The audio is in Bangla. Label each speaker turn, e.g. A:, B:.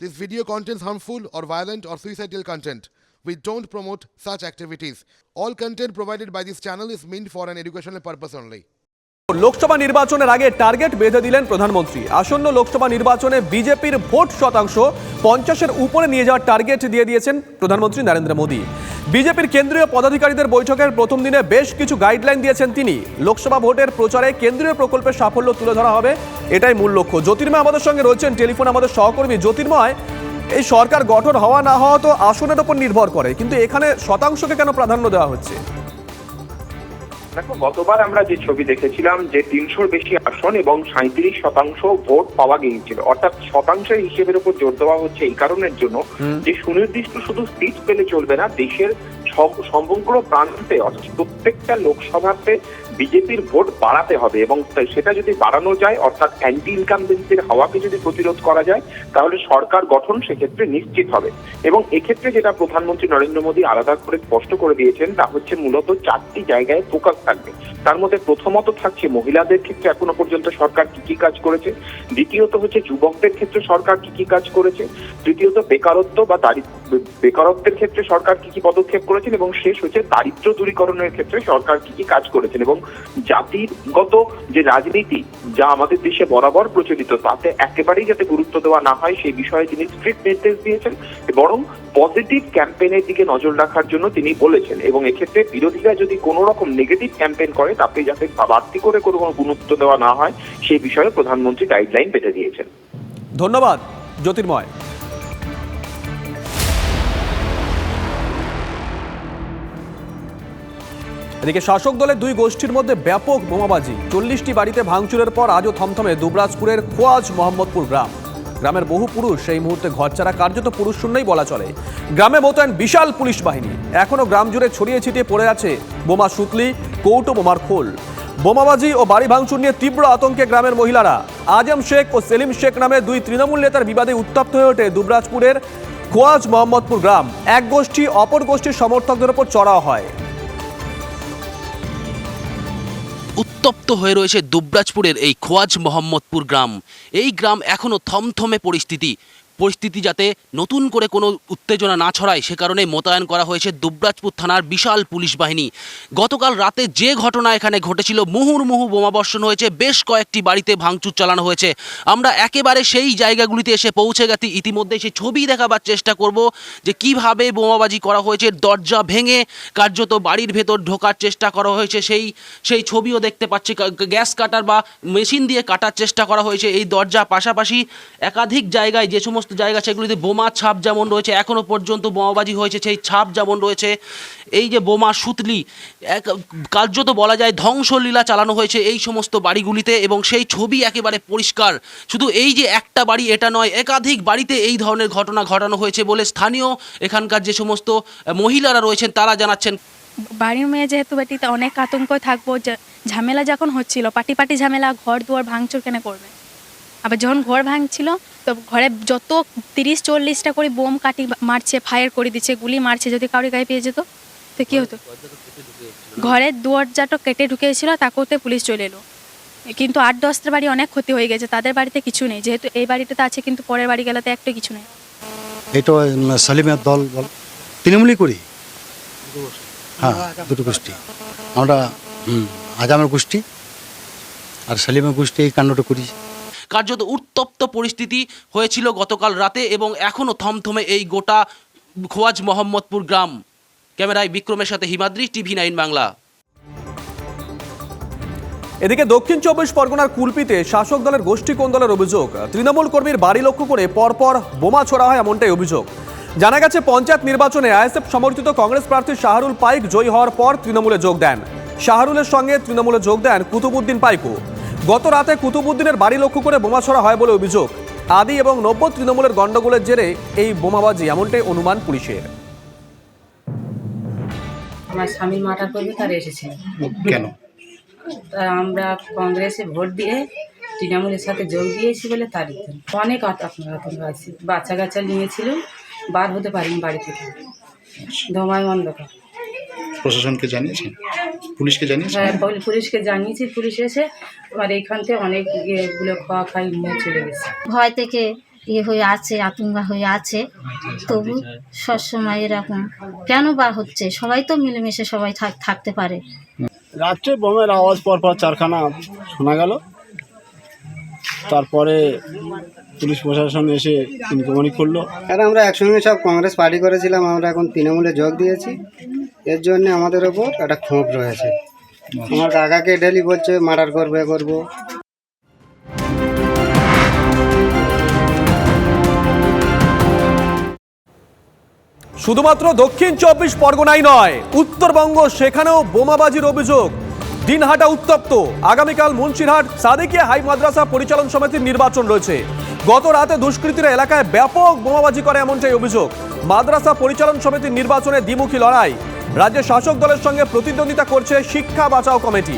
A: This video contains harmful or violent or suicidal content. We don't promote such activities. All content provided by this channel is meant for an educational purpose only.
B: Lok Sabha নির্বাচনের আগে টার্গেট বেঁধে দিলেন প্রধানমন্ত্রী আসন্ন লোকসভা নির্বাচনে বিজেপির ভোট শতাংশ পঞ্চাশের উপরে নিয়ে যাওয়ার টার্গেট দিয়ে দিয়েছেন প্রধানমন্ত্রী নরেন্দ্র মোদী বিজেপির কেন্দ্রীয় পদাধিকারীদের বৈঠকের প্রথম দিনে বেশ কিছু গাইডলাইন দিয়েছেন তিনি লোকসভা ভোটের প্রচারে কেন্দ্রীয় প্রকল্পের সাফল্য তুলে ধরা হবে এটাই মূল লক্ষ্য। জ্যোতির্ময় আমাদের সঙ্গে রয়েছেন টেলিফোন আমাদের সহকর্মী জ্যোতির্ময়। এই সরকার গঠন হওয়া না হওয়া তো আসনের উপর নির্ভর করে কিন্তু এখানে শতাংশকে কেন প্রাধান্য দেওয়া হচ্ছে?
C: দেখো গতবার আমরা যে ছবি দেখেছিলাম যে তিনশোর বেশি আসন এবং সাঁত্রিশ শতাংশ ভোট পাওয়া গিয়েছিল অর্থাৎ শতাংশের হিসেবের উপর জোর দেওয়া হচ্ছে এই কারণের জন্য যে সুনির্দিষ্ট শুধু সিট পেলে চলবে না দেশের সমগ্র প্রান্তে অর্থাৎ প্রত্যেকটা লোকসভাতে বিজেপির ভোট বাড়াতে হবে এবং সেটা যদি বাড়ানো যায়, অর্থাৎ অ্যান্টি ইনকামবেন্সির হাওয়াকে যদি প্রতিরোধ করা যায়, তাহলে সরকার গঠন সেক্ষেত্রে নিশ্চিত হবে। এবং এক্ষেত্রে যেটা প্রধানমন্ত্রী নরেন্দ্র মোদী আলাদা করে স্পষ্ট করে দিয়েছেন, তা হচ্ছে মূলত চারটি জায়গায় ফোকাস থাকবে। তার মধ্যে প্রথমত থাকছে মহিলাদের ক্ষেত্রে এখনও পর্যন্ত সরকার কি কি কাজ করেছে। দ্বিতীয়ত হচ্ছে যুবকদের ক্ষেত্রে সরকার কি কি কাজ করেছে। তৃতীয়ত বেকারত্ব বা দারিদ্র, বেকারত্বের ক্ষেত্রে সরকার কি কি পদক্ষেপ করেছেন এবং শেষ হচ্ছে দারিদ্র দূরীকরণের ক্ষেত্রে সরকার কি কি কাজ করেছেন এবং জাতিগত যে রাজনীতি যা আমাদের দেশে বরাবর প্রচলিত, তাতে একেবারেই যাতে গুরুত্ব দেওয়া না হয় সেই বিষয়ে তিনি স্ট্রিক্ট নির্দেশ দিয়েছেন বরং পজিটিভ ক্যাম্পেইনের দিকে নজর রাখার জন্য তিনি বলেছেন এবং এক্ষেত্রে বিরোধীরা যদি কোনো রকম নেগেটিভ ক্যাম্পেইন করে, তাতে যাতে বাড়তি করে কোনো কোনো গুরুত্ব দেওয়া না হয়, সেই বিষয়ে প্রধানমন্ত্রী গাইডলাইন বেঁধে দিয়েছেন।
B: ধন্যবাদ, জ্যোতির্ময়। এদিকে শাসক দলের দুই গোষ্ঠীর মধ্যে ব্যাপক বোমাবাজি। চল্লিশটি বাড়িতে ভাঙচুরের পর আজও থমথমে দুবরাজপুরের খোয়াজ মোহাম্মদপুর গ্রাম। গ্রামের বহু পুরুষ সেই মুহূর্তে ঘরছাড়া কার্যত পুরুষ শূন্যই বলা চলে। গ্রামে মোতায়েন বিশাল পুলিশ বাহিনী। এখনও গ্রাম জুড়ে ছড়িয়ে ছিটিয়ে পড়ে আছে বোমা সুতলি, কৌটো বোমার খোল। বোমাবাজি ও বাড়ি ভাঙচুর নিয়ে তীব্র আতঙ্কে গ্রামের মহিলারা। আজম শেখ ও সেলিম শেখ নামে দুই তৃণমূল নেতার বিবাদে উত্তপ্ত হয়ে ওঠে দুবরাজপুরের খোয়াজ মোহাম্মদপুর গ্রাম। এক গোষ্ঠী অপর গোষ্ঠীর সমর্থকদের ওপর চড়াও হয়।
D: উত্তপ্ত হয়ে রয়েছে দুবরাজপুরের এই খোয়াজ মোহাম্মদপুর গ্রাম। এই গ্রাম এখনও থমথমে পরিস্থিতি। পরিস্থিতি যাতে নতুন করে কোনো উত্তেজনা না ছড়ায়, সে কারণে মোতায়েন করা হয়েছে দুবরাজপুর থানার বিশাল পুলিশ বাহিনী। গতকাল রাতে যে ঘটনা এখানে ঘটেছিল, মুহুর্মুহু বোমাবর্ষণ হয়েছে, বেশ কয়েকটি বাড়িতে ভাঙচুর চালানো হয়েছে। আমরা একেবারে সেই জায়গাগুলিতে এসে পৌঁছে গেছি, ইতিমধ্যে সেই ছবি দেখাবার চেষ্টা করব যে কীভাবে বোমাবাজি করা হয়েছে, দরজা ভেঙে কার্যত বাড়ির ভেতর ঢোকার চেষ্টা করা হয়েছে, সেই সেই ছবিও দেখতে পাচ্ছি। গ্যাস কাটার বা মেশিন দিয়ে কাটার চেষ্টা করা হয়েছে, এই দরজা পাশাপাশি একাধিক জায়গায় যে সমস্ত জায়গা, সেগুলিতে বোমা, ছাপ যেমন রয়েছে এখনও পর্যন্ত বোমাবাজি হয়েছে, সেই ছাপ যেমন রয়েছে, এই যে বোমা, সুতলি, এক, কার্যত বলা যায় ধ্বংসলীলা চালানো হয়েছে এই সমস্ত বাড়িগুলিতে এবং সেই ছবি একেবারে পরিষ্কার। শুধু এই যে একটা বাড়ি, এটা নয়, একাধিক বাড়িতে এই ধরনের ঘটনা ঘটানো হয়েছে বলে স্থানীয় এখানকার যে সমস্ত মহিলারা রয়েছেন, তারা জানাচ্ছেন।
E: বাড়ির মেয়ে যেহেতু বেটিতে অনেক আতঙ্ক থাকব ঝামেলা যখন হচ্ছিল, পাটি পাটি ঝামেলা, ঘর দুয়ার ভাঙচুর কেন করবে? আবার যখন ঘর ভাঙছিল, তো ঘরে যত তিরিশ, চল্লিশটা করে বোম কাটি মারছে ফায়ার করে দিচ্ছে, গুলি মারছে, যদি কাউরি গায়ে পেয়ে যেত, তো কী হতো? ঘরের দরজাটা কেটে ঢুকেছিল তাকেওতে পুলিশ চলে এলো। কিন্তু আট দশটা বাড়ি অনেক ক্ষতি হয়ে গেছে, তাদের বাড়িতে কিছু নেই, যেহেতু এই বাড়িটাতে আছে, কিন্তু পরের বাড়ি গেলাতে একটা কিছু নেই।
F: এটা সালিমের দল বল তৃণমূলই করি। হ্যাঁ দুটো গোষ্ঠী। আমরা আজামের গোষ্ঠী আর সালিমের গোষ্ঠী এই কাণ্ডটা করি।
D: কার্যত উত্তপ্ত পরিস্থিতি হয়েছিল গতকাল রাতে এবং এখনও থমথমে এই গোটা খোয়াজ মোহাম্মদপুর গ্রাম। ক্যামেরায় বিক্রমের সাথে হিমাদ্রি, টিভি নাইন বাংলা।
B: এদিকে দক্ষিণ চব্বিশ পরগনার কুলপিতে শাসক দলের গোষ্ঠী কোন্দলের অভিযোগ, তৃণমূল কর্মীর বাড়ি লক্ষ্য করে পরপর বোমা ছোড়া হয় এমনটাই অভিযোগ। জানা গেছে, পঞ্চায়েত নির্বাচনে আইএসএফ সমর্থিত কংগ্রেস প্রার্থী শাহরুল পাইক জয়ী হওয়ার পর তৃণমূলে যোগ দেন। শাহরুলের সঙ্গে তৃণমূলে যোগ দেন কুতুবুদ্দিন পাইকও গত রাতে কুতুবুদ্দিনের বাড়ি লক্ষ্য করে বোমা ছড়া হয় বলে অভিযোগ। আদি এবং নব্য তৃণমূলের গণ্ডগোলের জেরে এই বোমাবাজি এমনটাই অনুমান পুলিশের।
G: আমার স্বামী মার্ডার করবে তারা এসেছিল
F: কেন?
G: তা আমরা কংগ্রেসে ভোট দিয়ে তৃণমূলের সাথে যোগ দিয়েছি বলে তারই অনেক আতঙ্ক আছে। বাচ্চা কাচ্চা নিয়েছিল বার হতে পারিনি বাড়ি থেকে। ধোমায় অন্ধকার।
H: প্রশাসনকে জানিয়েছেন? পুলিশকে জানিয়েছেন
G: হ্যাঁ, পুলিশকে জানিয়েছি পুলিশ এসে আমার এইখান থেকে অনেকগুলো খাওয়া খাই নিয়ে চলে গেছে।
I: ভয় থেকে ইয়ে হয়ে আছে আতঙ্কা হয়ে আছে। তবু সবসময় এরকম। কেন বা হচ্ছে? সবাই তো মিলেমিশে সবাই থাক- থাকতে পারে।
J: রাত্রে বোমের আওয়াজ পর পর চারখানা শোনা গেল। তারপরে পুলিশ প্রশাসন এসে ইনকোয়ারি করল
K: আর আমরা একসঙ্গে সব কংগ্রেস পার্টি করেছিলাম আমরা এখন তৃণমূলে যোগ দিয়েছি। এর জন্য আমাদের ওপর একটা ক্ষোভ রয়েছে। আমার কাকাকে ডেলি বলছে মার্ডার করবে, করব।
B: শুধুমাত্র দক্ষিণ চব্বিশ পরগনাই নয়, উত্তরবঙ্গ সেখানেও বোমাবাজির অভিযোগ। দিনহাটা উত্তপ্ত। আগামীকাল মুন্সিরহাট, সাদিকিয়া হাই মাদ্রাসা পরিচালন সমিতির নির্বাচন রয়েছে। গত রাতে দুষ্কৃতীরা এলাকায় ব্যাপক বোমাবাজি করে এমনটাই অভিযোগ। মাদ্রাসা পরিচালন সমিতির নির্বাচনে দ্বিমুখী লড়াই। রাজ্যের শাসক দলের সঙ্গে প্রতিদ্বন্দ্বিতা করছে শিক্ষা বাঁচাও কমিটি।